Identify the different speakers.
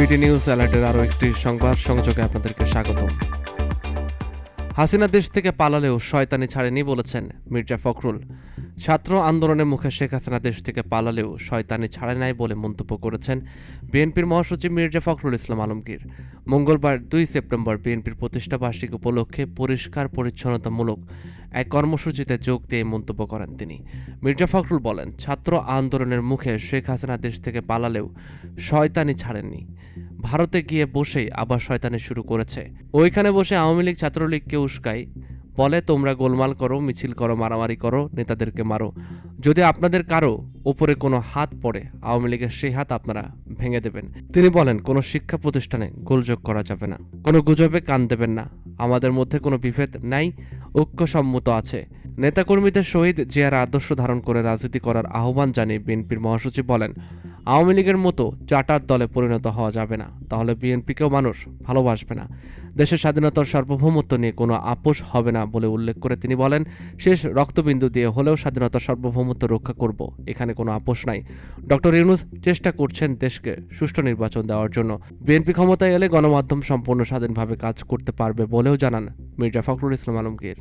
Speaker 1: PT news অ্যালার্টের আরও একটি সংবাদ সংযোগে আপনাদেরকে স্বাগত। হাসিনা দেশ থেকে পালালেও শয়তানি ছাড়েনি বলেছেন মির্জা ফখরুল। ছাত্র আন্দোলনের মুখে শেখ হাসিনা দেশ থেকে পালালেও শয়তানি ছাড়ে নাই বলে মন্তব্য করেছেন বিএনপির মহাসচিব মির্জা ফখরুল ইসলাম আলমগীর। মঙ্গলবার দুই সেপ্টেম্বর বিএনপির প্রতিষ্ঠাবার্ষিকী উপলক্ষে পরিষ্কার পরিচ্ছন্নতামূলক এক কর্মসূচিতে যোগ দিয়ে মন্তব্য করেন তিনি। মির্জা ফখরুল বলেন, ছাত্র আন্দোলনের মুখে শেখ হাসিনা দেশ থেকে পালালেও শয়তানি ছাড়েননি। ভারতে গিয়ে বসেই আবার শয়তানি শুরু করেছে। ওইখানে বসে আওয়ামী লীগ ছাত্রলীগকে উস্কাই বলে, তোমরা গোলমাল করো, মিছিল করো, মারামারি করো, নেতাদেরকে মারো। যদি আপনাদের কারও ওপরে কোনো হাত পড়ে, আওয়ামী লীগের সেই হাত আপনারা ভেঙে দেবেন। তিনি বলেন, কোনো শিক্ষা প্রতিষ্ঠানে গোলযোগ করা যাবে না। কোনো গুজবে কান দেবেন না। আমাদের মধ্যে কোনো বিভেদ নাই। ঐক্যসম্মত আছে। নেতাকর্মীদের সহিত জিয়ার আদর্শ ধারণ করে রাজনীতি করার আহ্বান জানিয়ে বিএনপির মহাসচিব বলেন আওয়ামী লীগের মতো চাটার দলে পরিণত হওয়া যাবে না। তাহলে বিএনপিকেও মানুষ ভালোবাসবে না। দেশের স্বাধীনতার সার্বভৌমত্ব নিয়ে কোনো আপোষ হবে না বলে উল্লেখ করে তিনি বলেন, শেষ রক্তবিন্দু দিয়ে হলেও স্বাধীনতার সার্বভৌমত্ব রক্ষা করব। এখানে কোনো আপোষ নাই। ডক্টর ইউনুস চেষ্টা করছেন দেশকে সুষ্ঠু নির্বাচন দেওয়ার জন্য। বিএনপি ক্ষমতায় এলে গণমাধ্যম সম্পূর্ণ স্বাধীনভাবে কাজ করতে পারবে বলেও জানান মির্জা ফখরুল ইসলাম আলমগীর।